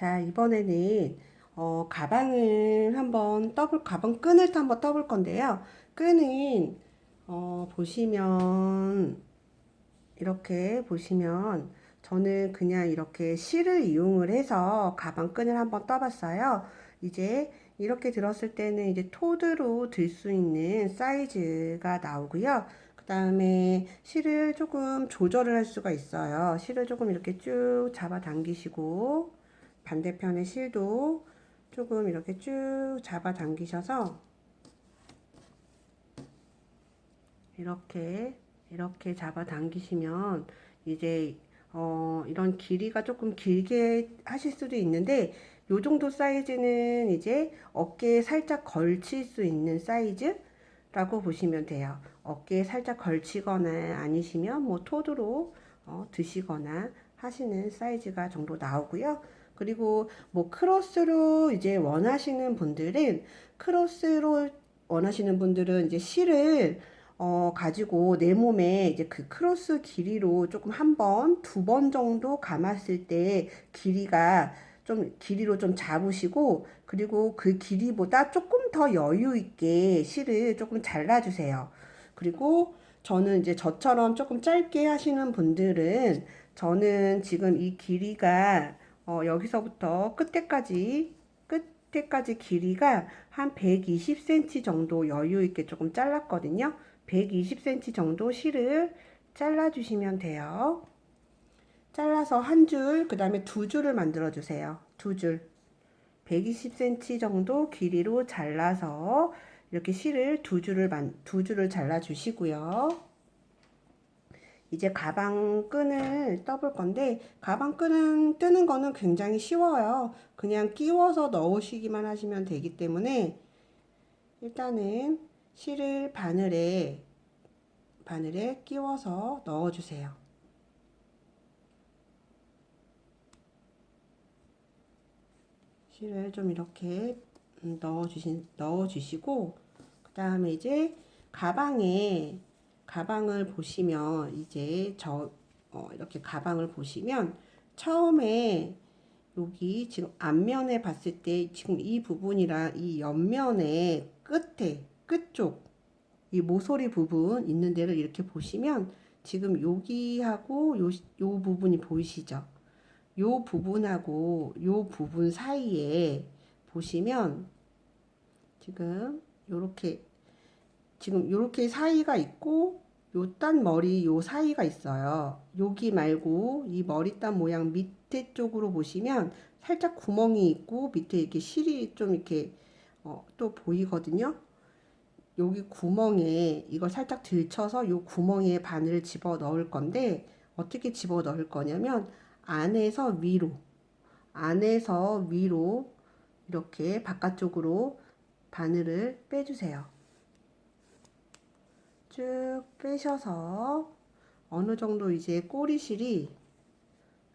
자, 이번에는 어, 가방을 한번 떠볼, 가방 끈을 또 한번 떠볼 건데요. 끈은 어, 보시면 이렇게 보시면 저는 그냥 이렇게 실을 이용을 해서 가방 끈을 한번 떠봤어요. 이제 이렇게 들었을 때는 이제 토드로 들 수 있는 사이즈가 나오고요. 그 다음에 실을 조금 조절을 할 수가 있어요. 실을 조금 이렇게 쭉 잡아 당기시고 반대편의 실도 조금 이렇게 쭉 잡아 당기셔서 이렇게 이렇게 잡아 당기시면 이제 어, 이런 길이가 조금 길게 하실 수도 있는데 요 정도 사이즈는 이제 어깨에 살짝 걸칠 수 있는 사이즈라고 보시면 돼요. 어깨에 살짝 걸치거나 아니시면 뭐 토드로 어, 드시거나 하시는 사이즈가 정도 나오고요. 그리고 뭐 크로스로 이제 원하시는 분들은 크로스로 원하시는 분들은 이제 실을 어, 가지고 내 몸에 이제 그 크로스 길이로 조금 한 번, 두 번 정도 감았을 때 길이가 좀 길이로 좀 잡으시고 그리고 그 길이보다 조금 더 여유 있게 실을 조금 잘라주세요. 그리고 저는 이제 저처럼 조금 짧게 하시는 분들은 저는 지금 이 길이가 어, 여기서부터 끝에까지 끝에까지 길이가 한 120cm 정도 여유 있게 조금 잘랐거든요. 120cm 정도 실을 잘라주시면 돼요. 잘라서 한 줄, 그 다음에 두 줄을 만들어 주세요. 두 줄. 120cm 정도 길이로 잘라서 이렇게 실을 두 줄을 만, 두 줄을 잘라 주시고요. 이제 가방 끈을 떠볼 건데 가방 끈은 뜨는 거는 굉장히 쉬워요. 그냥 끼워서 넣으시기만 하시면 되기 때문에 일단은 실을 바늘에 바늘에 끼워서 넣어주세요. 실을 좀 이렇게 넣어주신 넣어주시고 그 다음에 이제 가방에 가방을 보시면 이제 저 어, 이렇게 가방을 보시면 처음에 여기 지금 앞면에 봤을 때 지금 이 부분이랑 이 옆면에 끝에 끝쪽 이 모서리 부분 있는 데를 이렇게 보시면 지금 여기하고 요, 요 부분이 보이시죠? 요 부분하고 요 부분 사이에 보시면 지금 요렇게 지금 요렇게 사이가 있고 요딴 머리 요 사이가 있어요. 여기 말고 이 머리단 모양 밑에 쪽으로 보시면 살짝 구멍이 있고 밑에 이렇게 실이 좀 이렇게 어, 또 보이거든요. 여기 구멍에 이걸 살짝 들쳐서 요 구멍에 바늘을 집어 넣을 건데 어떻게 집어 넣을 거냐면 안에서 위로 안에서 위로 이렇게 바깥쪽으로 바늘을 빼주세요. 쭉 빼셔서 어느 정도 이제 꼬리실이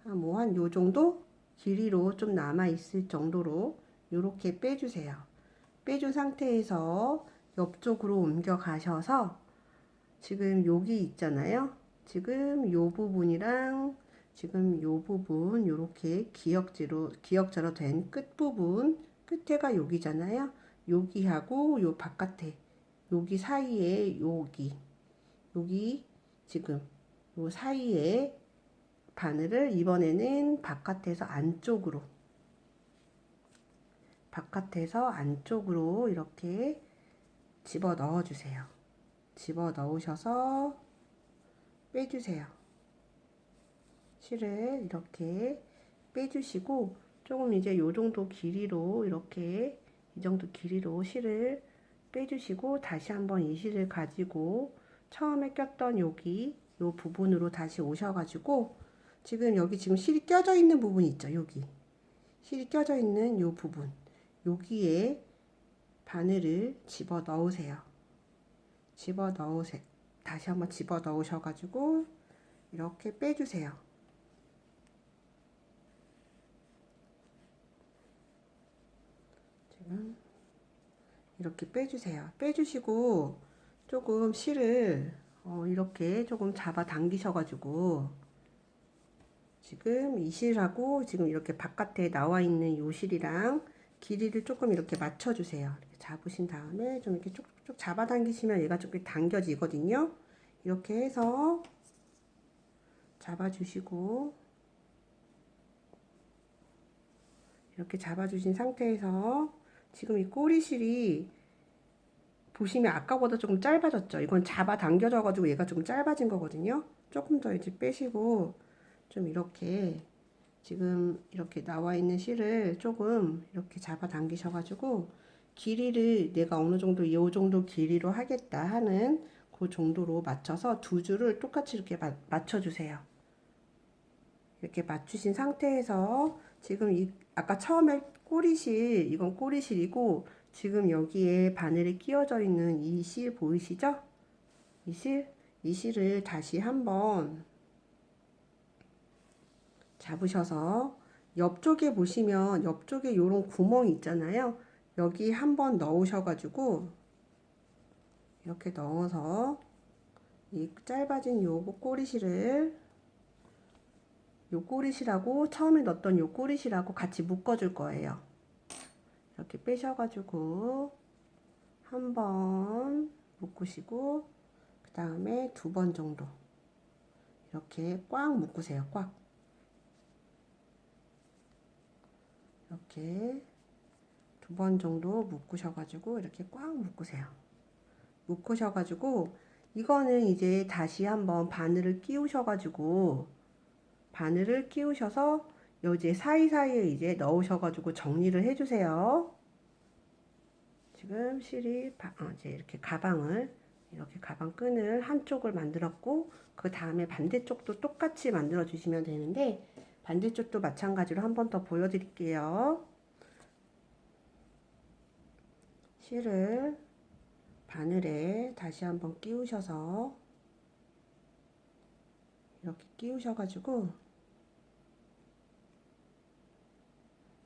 뭐한 요 정도 길이로 좀 남아 있을 정도로 이렇게 빼주세요. 빼준 상태에서 옆쪽으로 옮겨 가셔서 지금 여기 있잖아요. 지금 요 부분이랑 지금 요 부분 요렇게 기역지로 기역자로 된 끝 부분 끝에가 여기잖아요. 여기하고 요 바깥에 여기 사이에 여기 여기 지금 요 사이에 바늘을 이번에는 바깥에서 안쪽으로 바깥에서 안쪽으로 이렇게 집어 넣어 주세요. 집어 넣으셔서 빼주세요. 실을 이렇게 빼주시고 조금 이제 요 정도 길이로 이렇게 이 정도 길이로 실을 빼주시고 다시 한번 이 실을 가지고 처음에 꼈던 여기 요 부분으로 다시 오셔가지고 지금 여기 지금 실이 껴져 있는 부분 있죠 여기. 실이 껴져 있는 요 부분. 여기에 바늘을 집어 넣으세요. 집어 넣으세요 다시 한번 집어 넣으셔가지고 이렇게 빼주세요. 지금 이렇게 빼주세요. 빼주시고 조금 실을 어, 이렇게 조금 잡아 당기셔가지고 지금 이 실하고 지금 이렇게 바깥에 나와 있는 요 실이랑 길이를 조금 이렇게 맞춰주세요. 이렇게 잡으신 다음에 좀 이렇게 쭉쭉 잡아 당기시면 얘가 좀 이렇게 당겨지거든요. 이렇게 해서 잡아주시고 이렇게 잡아주신 상태에서 지금 이 꼬리실이 보시면 아까보다 조금 짧아졌죠. 이건 잡아 당겨져 가지고 얘가 조금 짧아진 거거든요. 조금 더 이제 빼시고 좀 이렇게 지금 이렇게 나와 있는 실을 조금 이렇게 잡아 당기셔 가지고 길이를 내가 어느 정도 이 정도 길이로 하겠다 하는 그 정도로 맞춰서 두 줄을 똑같이 이렇게 마, 맞춰 주세요. 이렇게 맞추신 상태에서 지금 이 아까 처음에 꼬리실 이건 꼬리실이고 지금 여기에 바늘이 끼워져 있는 이 실 보이시죠? 이 실, 이 실을 다시 한번 잡으셔서 옆쪽에 보시면 옆쪽에 이런 구멍이 있잖아요. 여기 한번 넣으셔가지고 이렇게 넣어서 이 짧아진 요 꼬리실을 요 꼬리실하고 처음에 넣었던 요 꼬리실하고 같이 묶어줄 거예요. 이렇게 빼셔가지고 한 번 묶으시고 그 다음에 두 번 정도 이렇게 꽉 묶으세요. 꽉 이렇게 두 번 정도 묶으셔가지고 이렇게 꽉 묶으세요. 묶으셔가지고 이거는 이제 다시 한번 바늘을 끼우셔가지고 바늘을 끼우셔서 여기 사이사이에 이제 넣으셔가지고 정리를 해주세요. 지금 실이 바, 어, 이제 이렇게 가방을 이렇게 가방 끈을 한쪽을 만들었고 그 다음에 반대쪽도 똑같이 만들어 주시면 되는데 반대쪽도 마찬가지로 한 번 더 보여드릴게요. 실을 바늘에 다시 한번 끼우셔서 이렇게 끼우셔가지고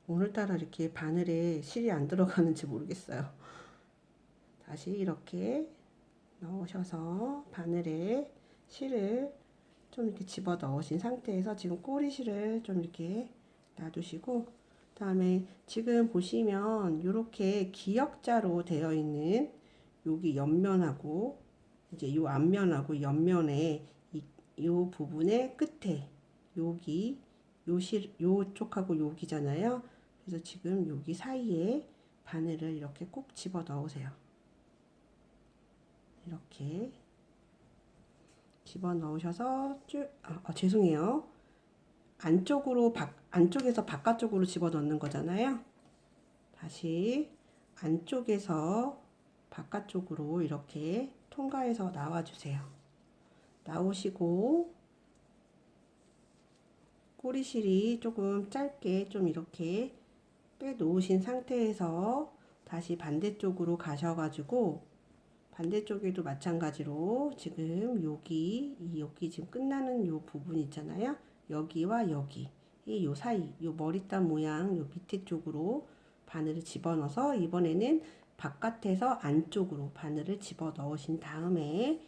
오늘따라 이렇게 바늘에 실이 안 들어가는지 모르겠어요. 다시 이렇게 넣으셔서 바늘에 실을 좀 이렇게 집어 넣으신 상태에서 지금 꼬리실을 좀 이렇게 놔두시고 그다음에 지금 보시면 이렇게 기역자로 되어 있는 여기 옆면하고 이제 요 앞면하고 옆면에 이, 요 부분의 끝에 여기 요실 요쪽하고 여기잖아요. 그래서 지금 여기 사이에 바늘을 이렇게 꼭 집어 넣으세요. 이렇게 집어 넣으셔서 쭉 아, 아, 죄송해요. 안쪽으로 바, 안쪽에서 바깥쪽으로 집어 넣는 거잖아요. 다시 안쪽에서 바깥쪽으로 이렇게 통과해서 나와 주세요. 나오시고 꼬리실이 조금 짧게 좀 이렇게 빼 놓으신 상태에서 다시 반대쪽으로 가셔가지고 반대쪽에도 마찬가지로 지금 여기 이 여기 지금 끝나는 요 부분 있잖아요. 여기와 여기 이 요 사이 요 머리땀 모양 요 밑에 쪽으로 바늘을 집어넣어서 이번에는 바깥에서 안쪽으로 바늘을 집어 넣으신 다음에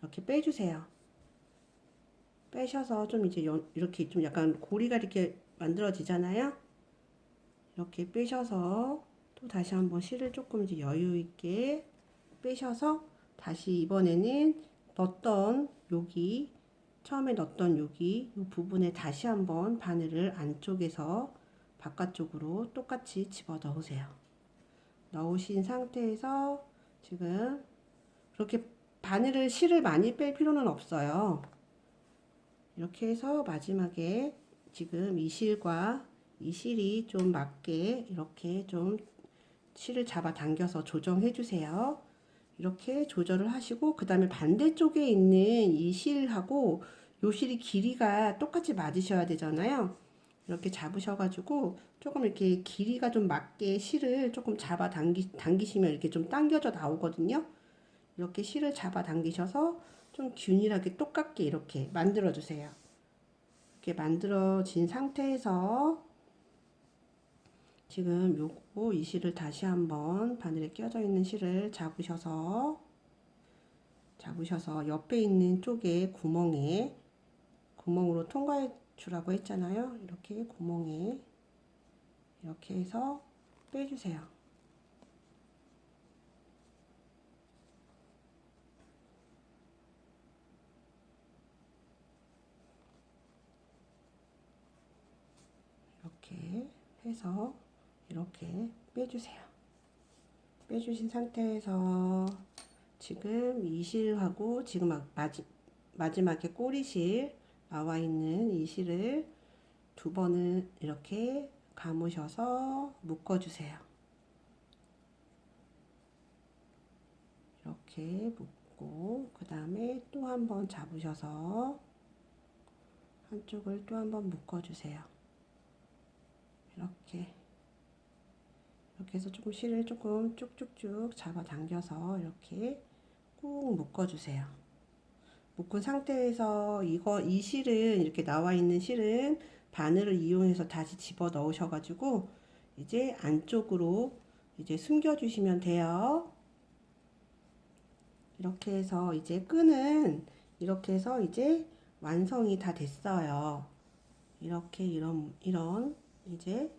이렇게 빼주세요. 빼셔서 좀 이제 이렇게 좀 약간 고리가 이렇게 만들어지잖아요. 이렇게 빼셔서 또 다시 한번 실을 조금 이제 여유 있게 빼셔서 다시 이번에는 넣었던 여기 처음에 넣었던 여기 이 부분에 다시 한번 바늘을 안쪽에서 바깥쪽으로 똑같이 집어 넣으세요. 넣으신 상태에서 지금 그렇게 바늘을 실을 많이 뺄 필요는 없어요. 이렇게 해서 마지막에 지금 이 실과 이 실이 좀 맞게 이렇게 좀 실을 잡아 당겨서 조정해 주세요. 이렇게 조절을 하시고 그 다음에 반대쪽에 있는 이 실하고 요 실이 길이가 똑같이 맞으셔야 되잖아요. 이렇게 잡으셔가지고 조금 이렇게 길이가 좀 맞게 실을 조금 잡아 당기, 당기시면 이렇게 좀 당겨져 나오거든요. 이렇게 실을 잡아 당기셔서 좀 균일하게 똑같게 이렇게 만들어 주세요. 이렇게 만들어진 상태에서 지금 요거 이 실을 다시 한번 바늘에 껴져 있는 실을 잡으셔서 잡으셔서 옆에 있는 쪽에 구멍에 구멍으로 통과해 주라고 했잖아요. 이렇게 구멍에 이렇게 해서 빼주세요. 이렇게 해서 이렇게 빼주세요. 빼주신 상태에서 지금 이 실하고 지금 마- 마지, 마지막에 꼬리실 나와 있는 이 실을 두 번을 이렇게 감으셔서 묶어주세요. 이렇게 묶고 그 다음에 또 한 번 잡으셔서 한쪽을 또 한 번 묶어주세요. 이렇게 이렇게 해서 조금 실을 조금 쭉쭉쭉 잡아 당겨서 이렇게 꾹 묶어주세요. 묶은 상태에서 이거 이 실은 이렇게 나와 있는 실은 바늘을 이용해서 다시 집어 넣으셔가지고 이제 안쪽으로 이제 숨겨주시면 돼요. 이렇게 해서 이제 끈은 이렇게 해서 이제 완성이 다 됐어요. 이렇게 이런 이런 이제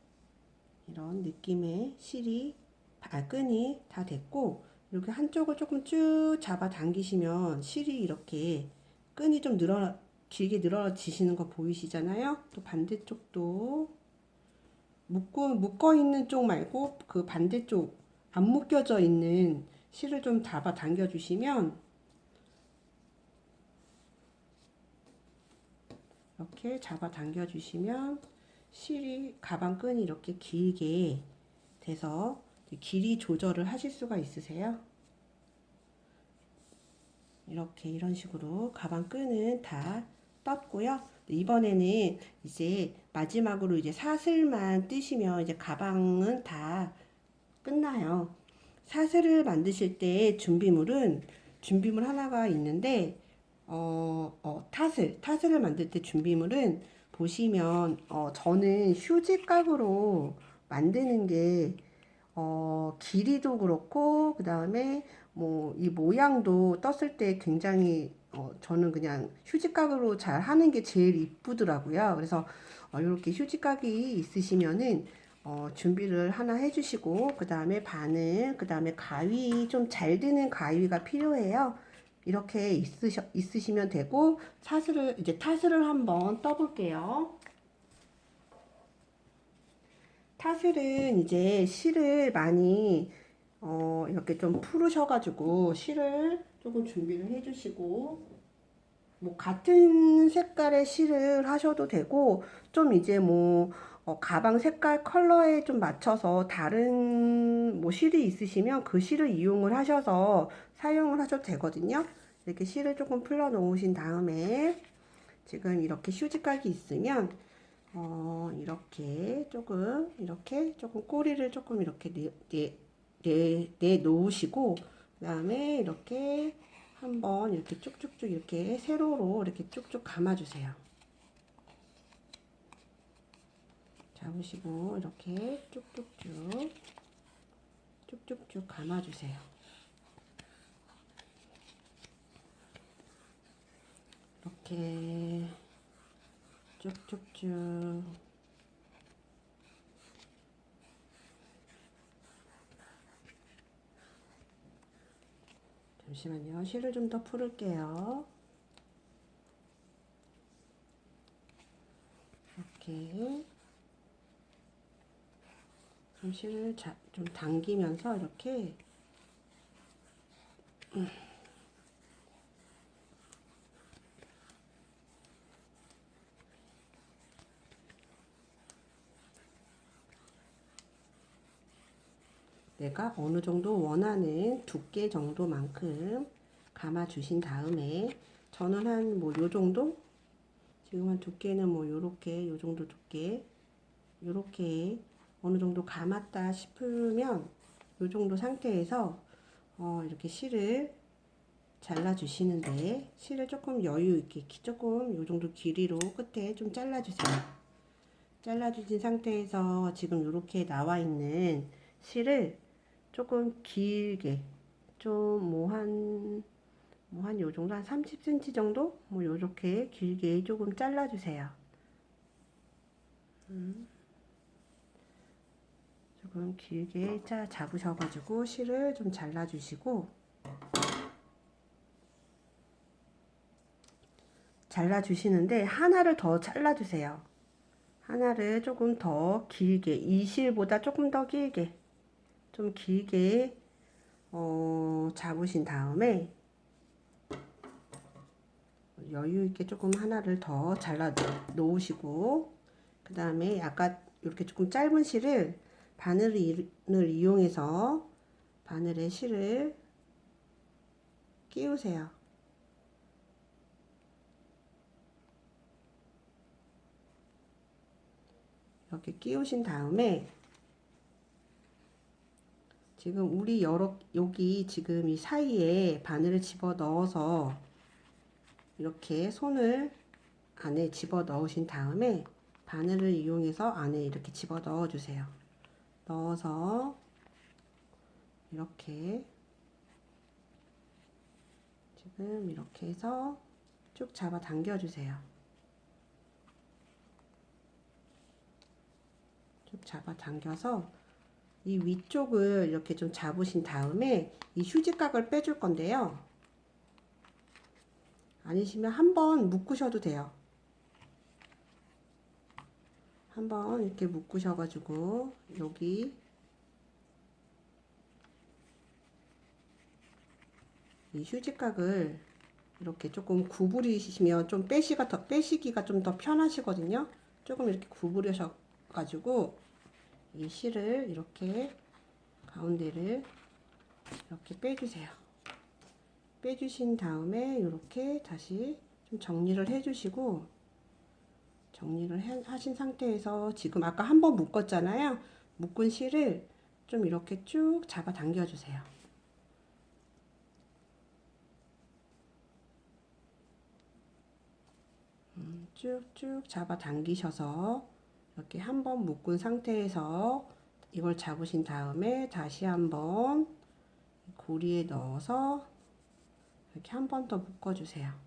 이런 느낌의 실이 아, 끈이 다 됐고 이렇게 한쪽을 조금 쭉 잡아 당기시면 실이 이렇게 끈이 좀 늘어 길게 늘어지시는 거 보이시잖아요. 또 반대쪽도 묶고 묶어 있는 쪽 말고 그 반대쪽 안 묶여져 있는 실을 좀 잡아 당겨 주시면 이렇게 잡아 당겨 주시면 실이 가방 끈이 이렇게 길게 돼서 길이 조절을 하실 수가 있으세요. 이렇게 이런 식으로 가방 끈은 다 떴고요. 이번에는 이제 마지막으로 이제 사슬만 뜨시면 이제 가방은 다 끝나요. 사슬을 만드실 때 준비물은 준비물 하나가 있는데 어, 어, 타슬 타슬을 만들 때 준비물은 보시면 어, 저는 휴지각으로 만드는 게 어, 길이도 그렇고 그 다음에 뭐 이 모양도 떴을 때 굉장히 어, 저는 그냥 휴지각으로 잘 하는 게 제일 이쁘더라고요. 그래서 어, 이렇게 휴지각이 있으시면은 어, 준비를 하나 해주시고 그 다음에 바늘 그 다음에 가위 좀 잘 드는 가위가 필요해요. 이렇게 있으셔, 있으시면 되고 사슬을 이제 타슬을 한번 떠볼게요. 타슬은 이제 실을 많이 어, 이렇게 좀 풀으셔가지고 실을 조금 준비를 해주시고 뭐 같은 색깔의 실을 하셔도 되고 좀 이제 뭐 어, 가방 색깔 컬러에 좀 맞춰서 다른 뭐 실이 있으시면 그 실을 이용을 하셔서 사용을 하셔도 되거든요. 이렇게 실을 조금 풀어 놓으신 다음에 지금 이렇게 휴지각이 있으면 어, 이렇게 조금 이렇게 조금 꼬리를 조금 이렇게 내, 내, 내, 내 놓으시고 그 다음에 이렇게 한번 이렇게 쭉쭉쭉 이렇게 세로로 이렇게 쭉쭉 감아주세요. 잡으시고 이렇게 쭉쭉쭉 쭉쭉쭉 감아주세요. 이렇게 쭉쭉쭉 잠시만요. 실을 좀 더 풀을게요. 이렇게 좀 실을 자, 좀 당기면서 이렇게 음. 내가 어느 정도 원하는 두께 정도만큼 감아 주신 다음에 저는 한 뭐 요 정도 지금 한 두께는 뭐 요렇게 요 정도 두께 요렇게 어느 정도 감았다 싶으면 요 정도 상태에서 어 이렇게 실을 잘라 주시는데 실을 조금 여유 있게 기- 조금 요 정도 길이로 끝에 좀 잘라 주세요. 잘라 주신 상태에서 지금 요렇게 나와 있는 실을 조금 길게 좀 뭐 한 뭐한 요 정도 한 30cm 정도 뭐 요렇게 길게 조금 잘라 주세요. 음. 조금 길게 짜 잡으셔가지고 실을 좀 잘라주시고 잘라주시는데 하나를 더 잘라주세요. 하나를 조금 더 길게 이 실보다 조금 더 길게 좀 길게 어, 잡으신 다음에 여유 있게 조금 하나를 더 잘라 놓으시고 그 다음에 아까 이렇게 조금 짧은 실을 바늘을 이용해서 바늘에 실을 끼우세요. 이렇게 끼우신 다음에 지금 우리 여러 여기 지금 이 사이에 바늘을 집어 넣어서 이렇게 손을 안에 집어 넣으신 다음에 바늘을 이용해서 안에 이렇게 집어 넣어 주세요. 넣어서 이렇게 지금 이렇게 해서 쭉 잡아 당겨 주세요. 쭉 잡아 당겨서 이 위쪽을 이렇게 좀 잡으신 다음에 이 휴지각을 빼줄 건데요. 아니시면 한번 묶으셔도 돼요. 한번 이렇게 묶으셔가지고 여기 이 휴지각을 이렇게 조금 구부리시면 좀 빼시가 더 빼시기가 좀 더 편하시거든요. 조금 이렇게 구부려셔 가지고 이 실을 이렇게 가운데를 이렇게 빼주세요. 빼주신 다음에 이렇게 다시 좀 정리를 해주시고 정리를 해, 하신 상태에서 지금 아까 한 번 묶었잖아요. 묶은 실을 좀 이렇게 쭉 잡아 당겨 주세요. 음, 쭉쭉 잡아 당기셔서 이렇게 한 번 묶은 상태에서 이걸 잡으신 다음에 다시 한번 고리에 넣어서 이렇게 한 번 더 묶어주세요.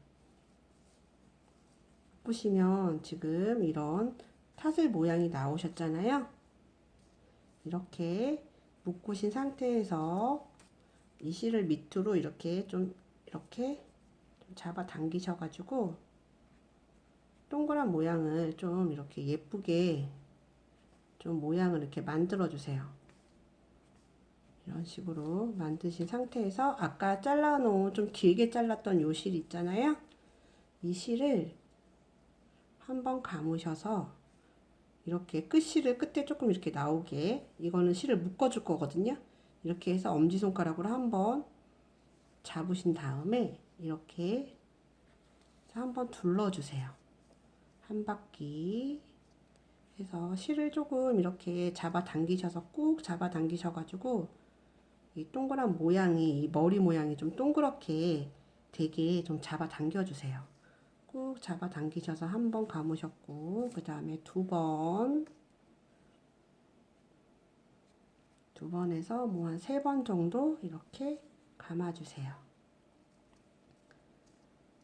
묶으시면 지금 이런 타슬 모양이 나오셨잖아요. 이렇게 묶으신 상태에서 이 실을 밑으로 이렇게 좀 이렇게 좀 잡아 당기셔가지고 동그란 모양을 좀 이렇게 예쁘게 좀 모양을 이렇게 만들어 주세요. 이런 식으로 만드신 상태에서 아까 잘라 놓은 좀 길게 잘랐던 요 실 있잖아요. 이 실을 한번 감으셔서 이렇게 끝실을 끝에 조금 이렇게 나오게 이거는 실을 묶어 줄 거거든요. 이렇게 해서 엄지손가락으로 한번 잡으신 다음에 이렇게 한번 둘러 주세요. 한 바퀴 해서 실을 조금 이렇게 잡아 당기셔서 꾹 잡아 당기셔 가지고 이 동그란 모양이 이 머리 모양이 좀 동그랗게 되게 좀 잡아 당겨 주세요. 꾹 잡아 당기셔서 한 번 감으셨고 그 다음에 두 번, 두 번에서 뭐 한 세 번 정도 이렇게 감아주세요.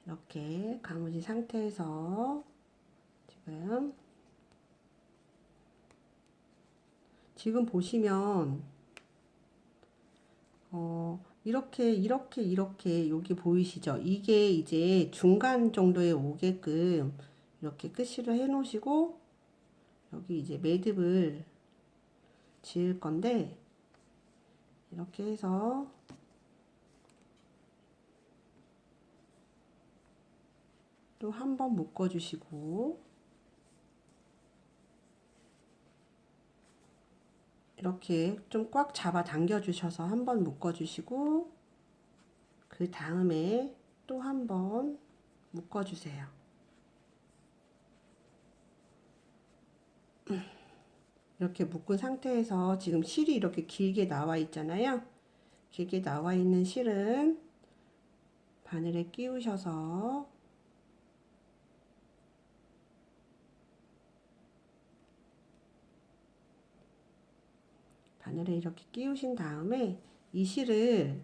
이렇게 감으신 상태에서 지금 지금 보시면 어 이렇게 이렇게 이렇게 여기 보이시죠? 이게 이제 중간 정도에 오게끔 이렇게 끝이를 해 놓으시고 여기 이제 매듭을 지을 건데 이렇게 해서 또 한 번 묶어 주시고 이렇게 좀 꽉 잡아 당겨 주셔서 한번 묶어 주시고 그 다음에 또 한번 묶어 주세요. 이렇게 묶은 상태에서 지금 실이 이렇게 길게 나와 있잖아요. 길게 나와 있는 실은 바늘에 끼우셔서 바늘에 이렇게 끼우신 다음에 이 실을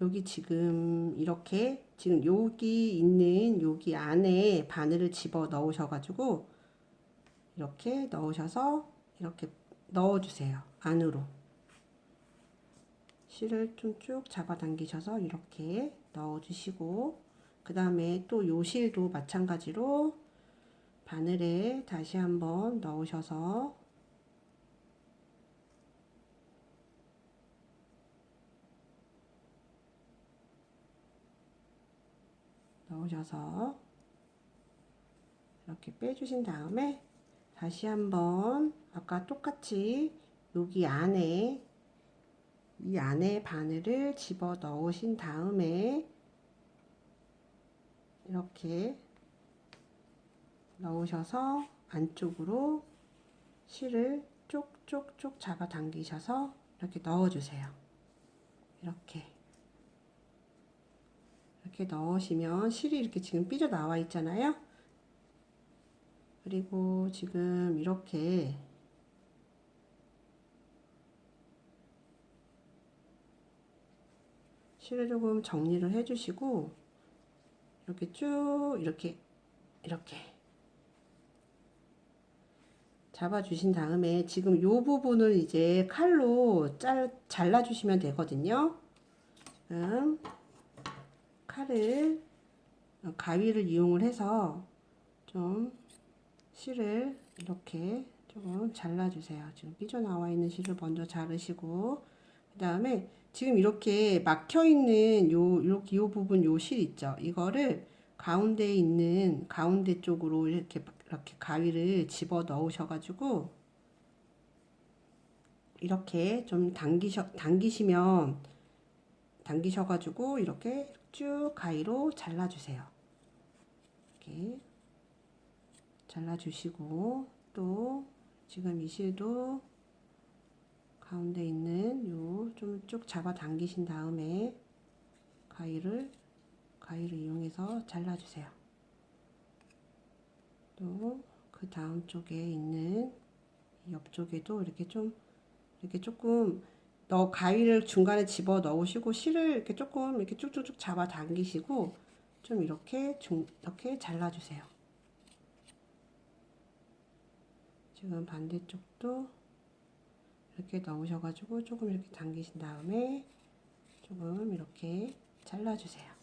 여기 지금 이렇게 지금 여기 있는 여기 안에 바늘을 집어 넣으셔 가지고 이렇게 넣으셔서 이렇게 넣어주세요. 안으로. 실을 좀 쭉 잡아당기셔서 이렇게 넣어주시고 그 다음에 또 요 실도 마찬가지로 바늘에 다시 한번 넣으셔서 넣으셔서 이렇게 빼주신 다음에 다시 한번 아까 똑같이 여기 안에 이 안에 바늘을 집어 넣으신 다음에 이렇게 넣으셔서 안쪽으로 실을 쪽쪽쪽 잡아 당기셔서 이렇게 넣어주세요. 이렇게 이렇게 넣으시면 실이 이렇게 지금 삐져 나와 있잖아요. 그리고 지금 이렇게 실을 조금 정리를 해주시고 이렇게 쭉 이렇게 이렇게 잡아주신 다음에 지금 요 부분을 이제 칼로 잘, 잘라주시면 되거든요. 지금 칼을 가위를 이용을 해서 좀 실을 이렇게 조금 잘라주세요. 지금 삐져나와 있는 실을 먼저 자르시고 그 다음에 지금 이렇게 막혀 있는 요 이렇게 요 부분 요 실 있죠. 이거를 가운데에 있는 가운데 쪽으로 이렇게 이렇게 가위를 집어 넣으셔가지고 이렇게 좀 당기셔 당기시면 당기셔가지고 이렇게 쭉 가위로 잘라주세요. 이렇게 잘라주시고 또 지금 이 실도 가운데 있는 요 좀 쭉 잡아 당기신 다음에 가위를 가위를 이용해서 잘라주세요. 또 그 다음 쪽에 있는 옆쪽에도 이렇게 좀 이렇게 조금 넣 가위를 중간에 집어 넣으시고 실을 이렇게 조금 이렇게 쭉쭉쭉 잡아 당기시고 좀 이렇게 중 이렇게 잘라주세요. 지금 반대쪽도 이렇게 넣으셔가지고 조금 이렇게 당기신 다음에 조금 이렇게 잘라주세요.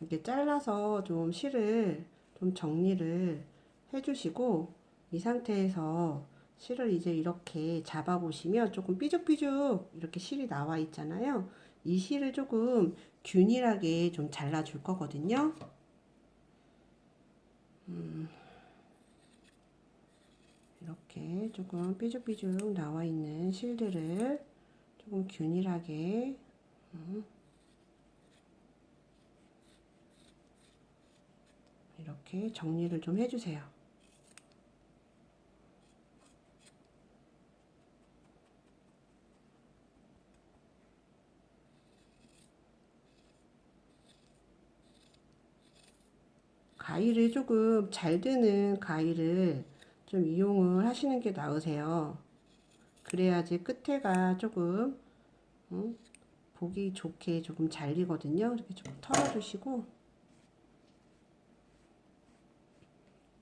이렇게 잘라서 좀 실을 좀 정리를 해주시고 이 상태에서 실을 이제 이렇게 잡아 보시면 조금 삐죽삐죽 이렇게 실이 나와 있잖아요. 이 실을 조금 균일하게 좀 잘라 줄 거거든요. 음, 이렇게 조금 삐죽삐죽 나와 있는 실들을 조금 균일하게 음, 이렇게 정리를 좀 해주세요. 가위를 조금 잘 드는 가위를 좀 이용을 하시는 게 나으세요. 그래야지 끝에가 조금 음, 보기 좋게 조금 잘리거든요. 이렇게 좀 털어주시고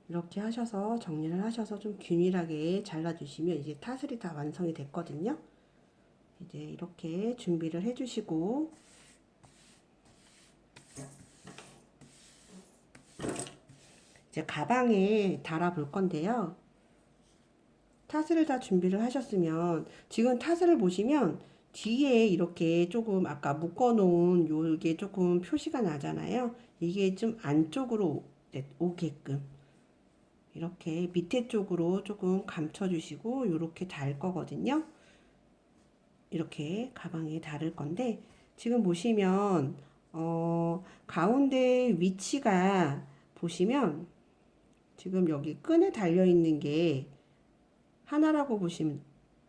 이렇게 하셔서 정리를 하셔서 좀 균일하게 잘라주시면 이제 타슬이 다 완성이 됐거든요. 이제 이렇게 준비를 해주시고 이제 가방에 달아 볼 건데요. 타슬을 다 준비를 하셨으면 지금 타슬을 보시면 뒤에 이렇게 조금 아까 묶어 놓은 요게 조금 표시가 나잖아요. 이게 좀 안쪽으로 오게끔 이렇게 밑에 쪽으로 조금 감춰 주시고 이렇게 달 거거든요. 이렇게 가방에 달을 건데 지금 보시면 어 가운데 위치가 보시면 지금 여기 끈에 달려 있는 게 하나라고 보시면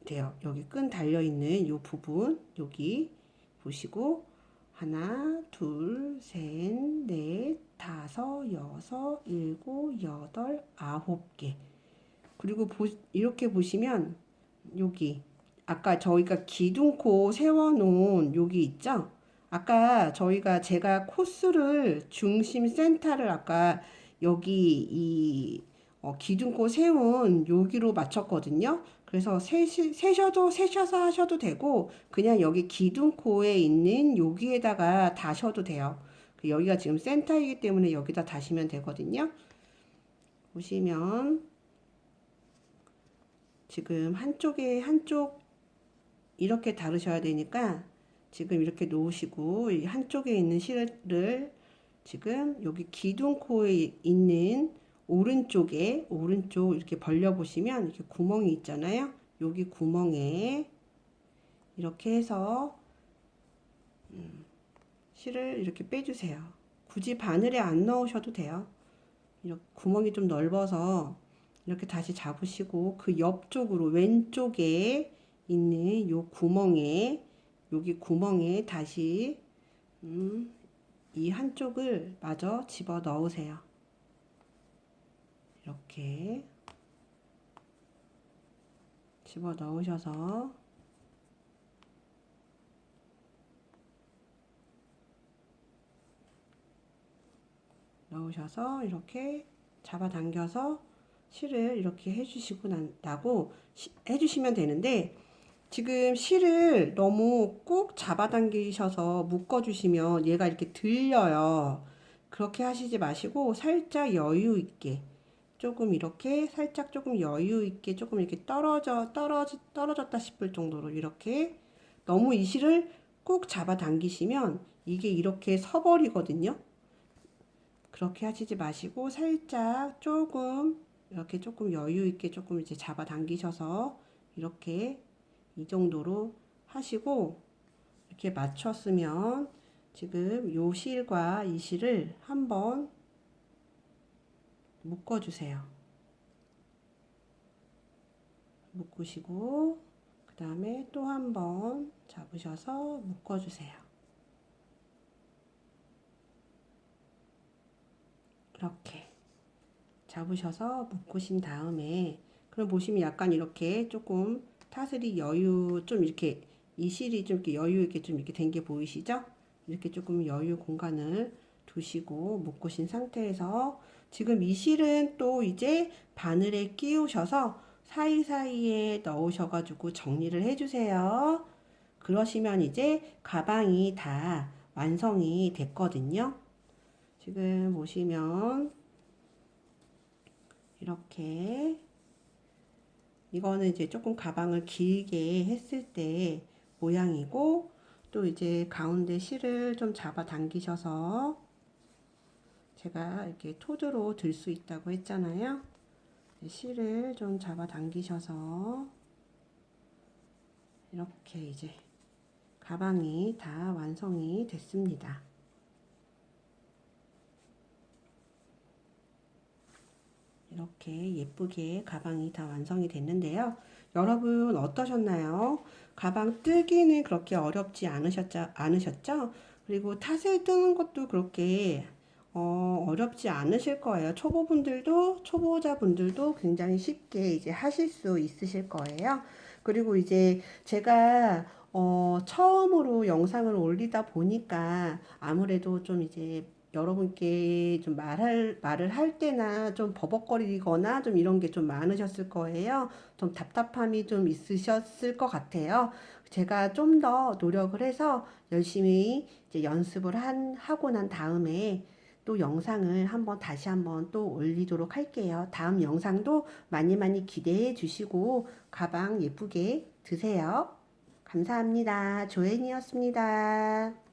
돼요. 여기 끈 달려 있는 이 부분 여기 보시고 하나, 둘, 셋, 넷, 다섯, 여섯, 일곱, 여덟, 아홉 개. 그리고 보, 이렇게 보시면 여기 아까 저희가 기둥코 세워놓은 여기 있죠? 아까 저희가 제가 코스를 중심 센터를 아까 여기 이 어, 기둥코 세운 여기로 맞췄거든요. 그래서 세시, 세셔도 세셔서 하셔도 되고 그냥 여기 기둥코에 있는 여기에다가 다셔도 돼요. 그 여기가 지금 센터이기 때문에 여기다 다시면 되거든요. 보시면 지금 한쪽에 한쪽 이렇게 다루셔야 되니까 지금 이렇게 놓으시고 이 한쪽에 있는 실을 지금 여기 기둥 코에 있는 오른쪽에 오른쪽 이렇게 벌려 보시면 이렇게 구멍이 있잖아요. 여기 구멍에 이렇게 해서 음, 실을 이렇게 빼주세요. 굳이 바늘에 안 넣으셔도 돼요. 이렇게 구멍이 좀 넓어서 이렇게 다시 잡으시고 그 옆쪽으로 왼쪽에 있는 요 구멍에 여기 구멍에 다시 음, 이 한쪽을 마저 집어 넣으세요. 이렇게 집어 넣으셔서 넣으셔서 이렇게 잡아당겨서 실을 이렇게 해주시고 난다고 해주시면 되는데 지금 실을 너무 꾹 잡아당기셔서 묶어주시면 얘가 이렇게 들려요. 그렇게 하시지 마시고 살짝 여유 있게 조금 이렇게 살짝 조금 여유 있게 조금 이렇게 떨어져 떨어지 떨어졌다 싶을 정도로 이렇게 너무 이 실을 꾹 잡아당기시면 이게 이렇게 서버리거든요. 그렇게 하시지 마시고 살짝 조금 이렇게 조금 여유 있게 조금 이제 잡아 당기셔서 이렇게 이 정도로 하시고 이렇게 맞췄으면 지금 요 실과 이 실을 한번 묶어 주세요. 묶으시고 그 다음에 또 한 번 잡으셔서 묶어 주세요. 이렇게 잡으셔서 묶으신 다음에 그럼 보시면 약간 이렇게 조금 타슬이 여유 좀 이렇게 이 실이 좀 이렇게 여유 있게 좀 이렇게 된 게 보이시죠? 이렇게 조금 여유 공간을 두시고 묶으신 상태에서 지금 이 실은 또 이제 바늘에 끼우셔서 사이사이에 넣으셔가지고 정리를 해주세요. 그러시면 이제 가방이 다 완성이 됐거든요. 지금 보시면 이렇게 이거는 이제 조금 가방을 길게 했을 때 모양이고 또 이제 가운데 실을 좀 잡아 당기셔서 제가 이렇게 토드로 들 수 있다고 했잖아요. 실을 좀 잡아 당기셔서 이렇게 이제 가방이 다 완성이 됐습니다. 이렇게 예쁘게 가방이 다 완성이 됐는데요. 여러분 어떠셨나요? 가방 뜨기는 그렇게 어렵지 않으셨죠? 않으셨죠? 그리고 탓을 뜨는 것도 그렇게 어, 어렵지 않으실 거예요. 초보분들도 초보자분들도 굉장히 쉽게 이제 하실 수 있으실 거예요. 그리고 이제 제가 어, 처음으로 영상을 올리다 보니까 아무래도 좀 이제 여러분께 좀 말할, 말을 할 때나 좀 버벅거리거나 좀 이런 게 좀 많으셨을 거예요. 좀 답답함이 좀 있으셨을 것 같아요. 제가 좀 더 노력을 해서 열심히 이제 연습을 한, 하고 난 다음에 또 영상을 한번 다시 한번 또 올리도록 할게요. 다음 영상도 많이 많이 기대해 주시고 가방 예쁘게 드세요. 감사합니다. 조앤이었습니다.